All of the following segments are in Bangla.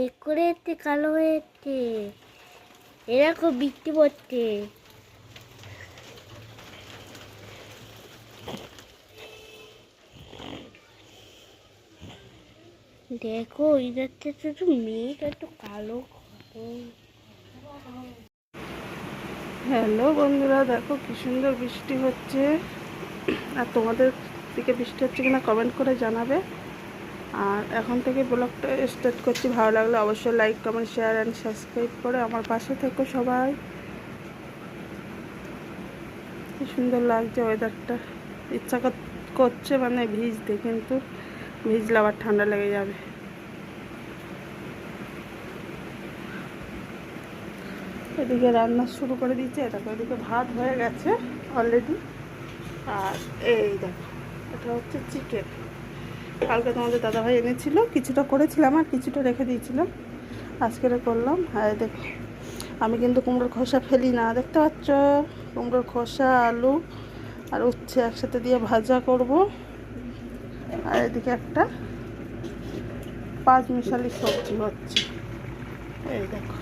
মেঘ করে এসছে কালো হয়ে এসছে এরকম বৃষ্টি পড়ছে। দেখো ইধারটা তো একটু মেঘ, একটু কালো হ্যালো বন্ধুরা, দেখো কি সুন্দর বৃষ্টি হচ্ছে। আর তোমাদের দিকে বৃষ্টি হচ্ছে কিনা কমেন্ট করে জানাবে। আর এখন থেকে ব্লগটা স্টার্ট করছি। ভালো লাগলে অবশ্যই like comment share and subscribe করে আমার পাশে থেকো সবাই। কি সুন্দর লাগছে ওয়েদারটা ইচ্ছা কর- করছে মানে ভিজতে, কিন্তু ভিজলে আবার ঠান্ডা লেগে যাবে। এদিকে রান্না শুরু করে দিয়েছে। দেখো, এদিকে ভাত হয়ে গেছে অলরেডি আর এই দেখো, এটা হচ্ছে চিকেন কালকে তোমাদের দাদাভাই এনেছিল, কিছুটা করেছিলাম আর কিছুটা রেখে দিয়েছিলাম। আজকের করলাম হ্যাঁ দেখো। আমি কিন্তু কুমড়োর খোসা ফেলি না, দেখতে পাচ্ছ? কুমড়োর খোসা, আলু আর উচ্ছে একসাথে দিয়ে ভাজা করব। আর এদিকে একটা পাঁচ মিশালি সবজি হচ্ছে। এই দেখো।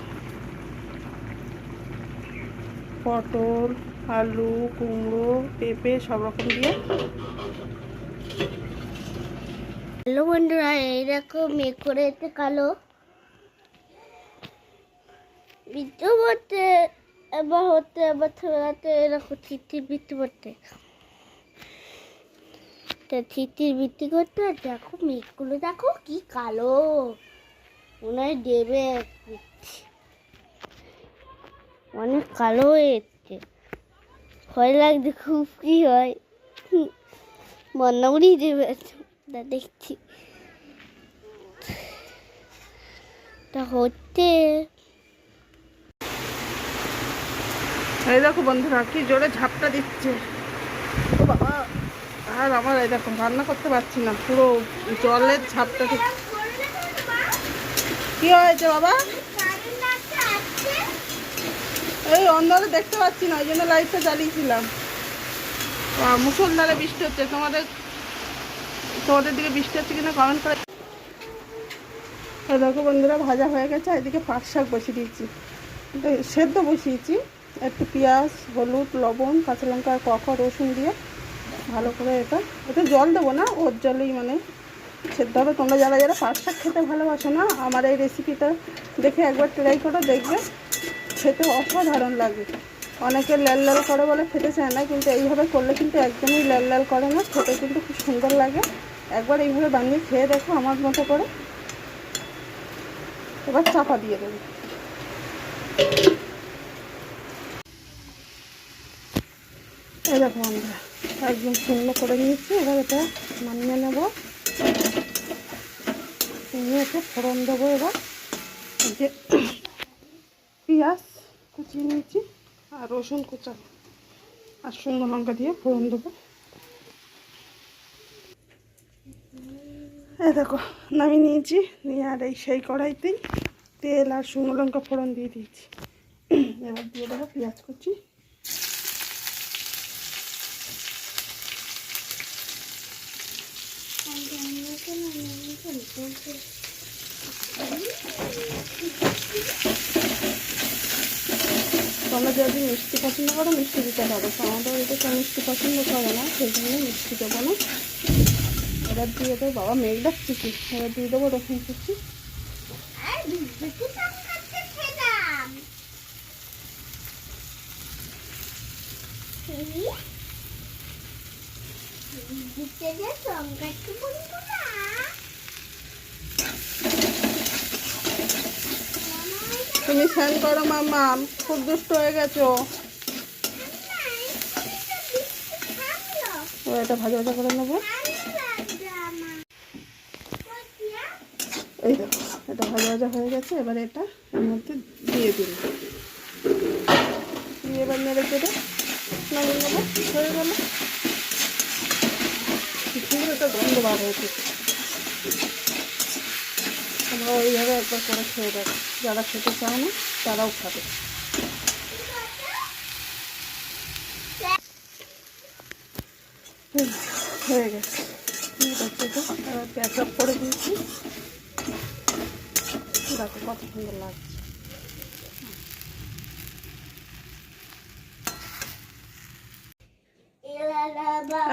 পটল, আলু, কুমড়ো, পেঁপে সব রকম দিয়ে হ্যালো বন্ধুরা এইরকম মেঘ করে এসছে কালো। বৃষ্টি পড়তে, এবার হতে, এবার থেরাতে এরকম চিঠির বৃষ্টি পড়তে। তা চিঠির বৃষ্টি করতে, দেখো মেঘগুলো, দেখো কি কালো। মনে হয় দেবে অনেক কালো হয়ে এসছে। ভয় লাগছে, খুব কি হয়। বন্যা উড়িয়ে দেবে। তা দেখছি তা হচ্ছে এই দেখো বন্ধুরা কি জোরে ঝাপটা দিচ্ছে ও বাবা আর আমার এই দেখো রান্না করতে পারছি না পুরো জলের ঝাপটা কি হয়েছে বাবা এই অন্ধকারে দেখতে পাচ্ছি না ওই জন্য লাইটটা জ্বালিয়েছিলাম আহ, মুষলধারে বৃষ্টি হচ্ছে তোমাদের তোমাদের দিকে বৃষ্টি হচ্ছে কিনা কমেন্ট করে দেখো বন্ধুরা, ভাজা হয়ে গেছে। এদিকে পাট শাক বসিয়ে দিয়েছি। সেদ্ধ বসিয়েছি। একটু পেঁয়াজ, হলুদ, লবণ, কাঁচা লঙ্কা কফা রসুন দিয়ে ভালো করে এটা এটা জল দেবো না, ওর জলেই মানে সেদ্ধ হবে। তোমরা যারা যারা পাট শাক খেতে ভালোবাসো না, আমার এই রেসিপিটা দেখে একবার ট্রাই করে, দেখবে খেতে অসাধারণ লাগে। অনেকে লাল লাল করে বলে খেতে চায় না, কিন্তু এইভাবে করলে কিন্তু একদমই লাল লাল করে না, খেতে কিন্তু খুব সুন্দর লাগে। একবার এইভাবে বানিয়ে খেয়ে দেখো আমার মতো করে। এবার চাপা দিয়ে দেবো। দেখো আমরা একদম শূন্য করে নিয়েছি, এবার এটা নামিয়ে নেব। নিয়ে এতে ফোড়ন দেবো এবার। যে পেঁয়াজ কুচিয়ে নিয়েছি। আর রসুন কুচা। আর শুকনো লঙ্কা দিয়ে ফোড়ন দেবো। এই দেখো, নামিয়ে নিয়েছি। নিয়ে আর এই সেই কড়াইতেই তেল আর শুকনো লঙ্কা ফোড়ন দিয়ে দিয়েছি। এবার দিয়ে দেবো পেঁয়াজ কুচি। তোমরা যদি মিষ্টি পছন্দ করো, মিষ্টি দিতে পারো। আমাদের এটা কেউ মিষ্টি পছন্দ করে না, সেই জন্য মিষ্টি দেবো না। এবার দিয়ে দেবো, বাবা মেঘ ডাকছে কি এবার দিয়ে দেবো রসুন কুচি তুমি স্নান করো মামা খুব দুষ্ট হয়ে গেছো। এটা ভাজা ভাজা করে নেব। এই দেখো, এটা ভাজা ভাজা হয়ে গেছে। এবার এটা এর মধ্যে দিয়ে দিন দিয়ে এবার নেড়ে চেড়ে নামিয়ে নেব হয়ে গেল। সুন্দর একটা গন্ধ বার হয়েছে। তোমরা ওইভাবে একবার করে খেয়ে দেখো। যারা খেতে চায় না, তারাও খাবে। হয়ে গেছে। আপ করে দিয়েছি। দেখো কত সুন্দর লাগছে।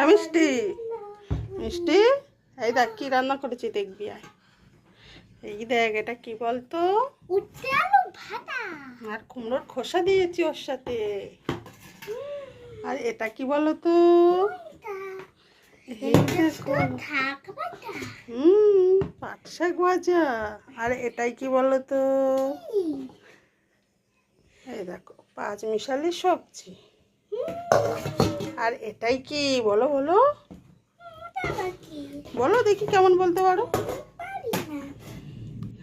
মিষ্টি। মিষ্টি? এই দেখ, কি রান্না করেছি দেখবি, আয়। এই দেখ এটা কি বলতো? আলো আর কুমড়োর খোসা দিয়েছি ওর সাথে। আর এটা কি বলতো? হুম পাট শাক ভাজা। আর এটাই কি বলতো? এই দেখো পাঁচ মিশালি সবজি। আর এটাই কি? বলো বলো। বলো দেখি কেমন বলতে পারো।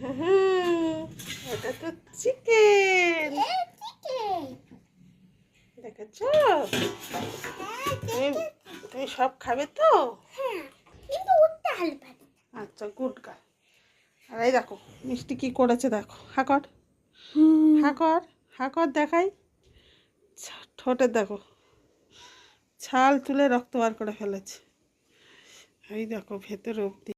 এটা তো চিকেন দেখেছ? তুমি তুমি সব খাবে তো? ভাতা আচ্ছা গুড গার্ল। আর এই দেখো মিষ্টি কি করেছে দেখো। হাকর হাকর হাকর দেখাই। ছা- ঠোঁটে দেখো। ছাল তুলে রক্ত বার করে ফেলেছে। এই দেখো ভেতর অব্দি